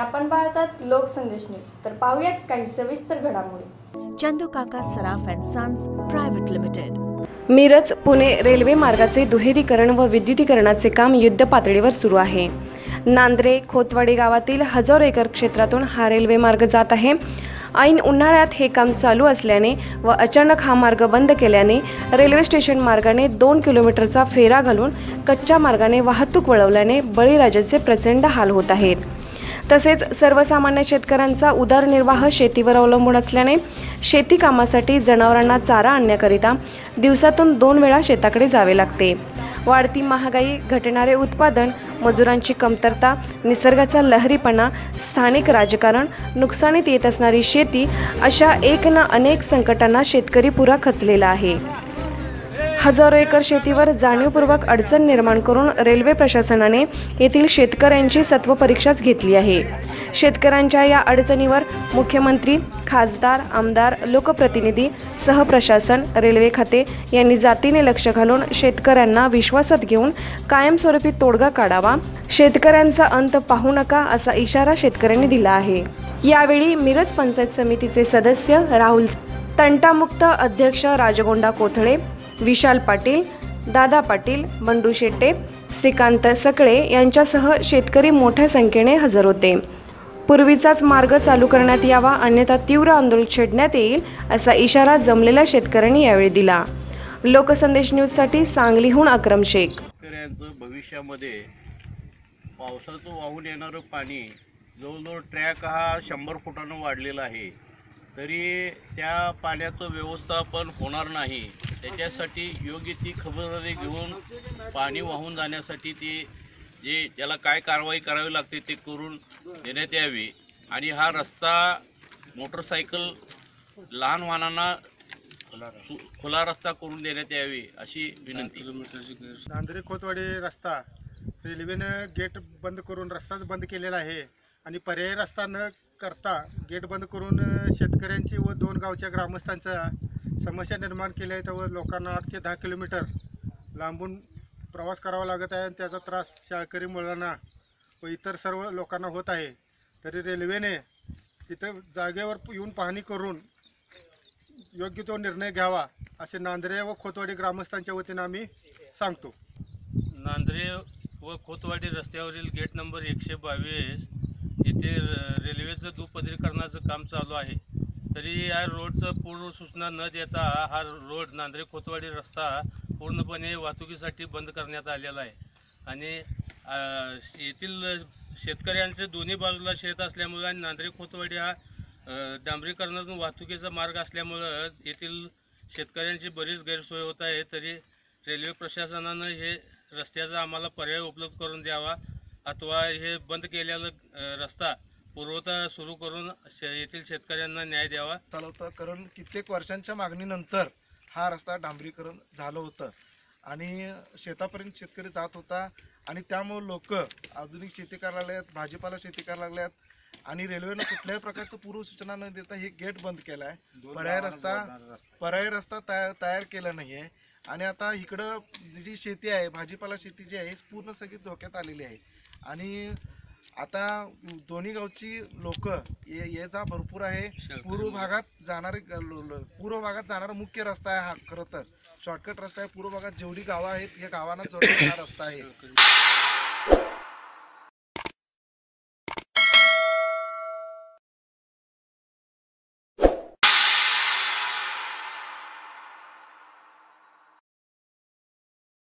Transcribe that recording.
आपण पाहतात लोकसंदेश न्यूज. तर पाहूयात काही सविस्तर घडामोडी. Chandu Kaka Saraf and sons private limited. Miraj Pune railway मार्गाचे दुहेरीकरण व विद्युतीकरणाचे काम युद्ध पातळीवर सुरू आहे. नांद्रे खोतवाडी गावातील हजारो एकर क्षेत्रातून हा रेल्वे मार्ग जात आहे. ऐन उन्हाळ्यात हे काम चालू असल्याने व अचानक हा मार्ग बंद केल्याने रेल्वे स्टेशन मार्गाने दोन किलोमीटरचा फेरा घालून कच्च्या मार्गाने वाहतूक वळवल्याने बळीराजाचे प्रचंड हाल होत आहेत. तसेच सर्वसामान्य शेतकऱ्यांचा उदरनिर्वाह शेतीवर अवलंबून असल्याने शेती कामासाठी जनावरांना चारा आणण्याकरिता दिवसातून दोन वेळा शेताकडे जावे लागते. वाढती महागाई घटणारे उत्पादन मजुरांची कमतरता निसर्गाचा लहरीपणा स्थानिक राजकारण नुकसानीत येत असणारी शेती अशा एक ना अनेक संकटांना शेतकरी पुरा खचलेला आहे. हजारो एकर शेतीवर जाणीवपूर्वक अडचण निर्माण करून रेल्वे प्रशासनाने येथील शेतकऱ्यांची सत्वपरीक्षाच घेतली आहे. शेतकऱ्यांच्या या अडचणीवर मुख्यमंत्री खासदार आमदार लोकप्रतिनिधी सहप्रशासन रेल्वे खाते यांनी जातीने लक्ष घालून शेतकऱ्यांना विश्वासात घेऊन कायमस्वरूपी तोडगा काढावा शेतकऱ्यांचा अंत पाहू नका असा इशारा शेतकऱ्यांनी दिला आहे. यावेळी मिरज पंचायत समितीचे सदस्य राहुल तंटामुक्त अध्यक्ष राजगोंडा कोथळे विशाल पाटील दादा पाटील बंडू शेट्टे श्रीकांत सकळे यांच्यासह शेतकरी मोठ्या संख्येने हजर होते. पूर्वीचाच मार्ग चालू करण्यात यावा अन्यथा तीव्र आंदोलन छेडण्यात येईल असा इशारा जमलेल्या शेतकऱ्यांनी यावेळी दिला. लोकसंदेश न्यूजसाठी सांगलीहून अक्रम शेख. शेतकऱ्यांचं भविष्यामध्ये पावसाचं वाहून येणारं पाणी जवळजवळ ट्रॅक हा शंभर फुटानं वाढलेला आहे. तरी त्या पाण्याचं व्यवस्थापन होणार नाही. त्याच्यासाठी योग्य ती खबरदारी घेऊन पाणी वाहून जाण्यासाठी ती जे त्याला काय कारवाई करावी लागते ते करून देण्यात यावी. आणि हा रस्ता मोटरसायकल लहान वाहनांना खुला रस्ता करून देण्यात यावी अशी विनंती. नांद्रे खोतवाडी रस्ता रेल्वेनं गेट बंद करून रस्ताच बंद केलेला आहे. आणि पर्यायी रस्ता न करता गेट बंद करून शेतकऱ्यांची व दोन गावच्या ग्रामस्थांचा समस्या निर्माण केल्या आहेत व लोकांना आठ ते दहा किलोमीटर लांबून प्रवास करावा लागत आहे आणि त्याचा त्रास शाळकरी मुलांना व इतर सर्व लोकांना होत आहे. तरी रेल्वेने तिथं जागेवर येऊन पाहणी करून योग्य तो निर्णय घ्यावा असे नांद्रे व खोतवाडी ग्रामस्थांच्या वतीनं आम्ही सांगतो. नांद्रे व खोतवाडी रस्त्यावरील गेट नंबर एकशे बावीस येथे र- रेल्वेचं दुपदरीकरणाचं काम चालू आहे. तरी या रोडचं पूर्व सूचना न देता हा रोड नांद्रे खोतवाडी रस्ता पूर्णपणे वाहतुकीसाठी बंद करण्यात आलेला आहे. आणि येथील शेतकऱ्यांचे दोन्ही बाजूला शेत असल्यामुळं आणि नांद्रे खोतवाडी हा डांबरीकरणातून वाहतुकीचा मार्ग असल्यामुळं येथील शेतकऱ्यांची बरीच गैरसोय होत आहे. तरी रेल्वे प्रशासनानं हे रस्त्याचा आम्हाला पर्याय उपलब्ध करून द्यावा अथवा हे बंद केलेलं रस्ता पुरवठा सुरू करून शे येथील शेतकऱ्यांना न्याय द्यावा. चालवतं कारण कित्येक वर्षांच्या मागणीनंतर हा रस्ता डांबरीकरण झालं होतं. आणि शेतापर्यंत शेतकरी जात होता आणि त्यामुळे लोक आधुनिक शेती करायला लागल्यात भाजीपाला शेती करायला लागल्यात आणि रेल्वेनं कुठल्याही प्रकारचं पूर्वसूचना न देता हे गेट बंद केलं आहे पर्याय रस्ता पर्याय रस्ता तयार तयार केला नाही आहे आणि आता इकडं जी शेती आहे भाजीपाला शेती जी आहे पूर्ण सगळी धोक्यात आलेली आहे. आणि आता दोन्ही गावची लोक ये जा भरपूर आहे. पूर्व भागात जाणारे पूर्व भागात जाणारा मुख्य रस्ता आहे हा खरं तर. शॉर्टकट रस्ता आहे पूर्व भागात जेवढी गावं आहेत या गावांना जोडणारा रस्ता आहे.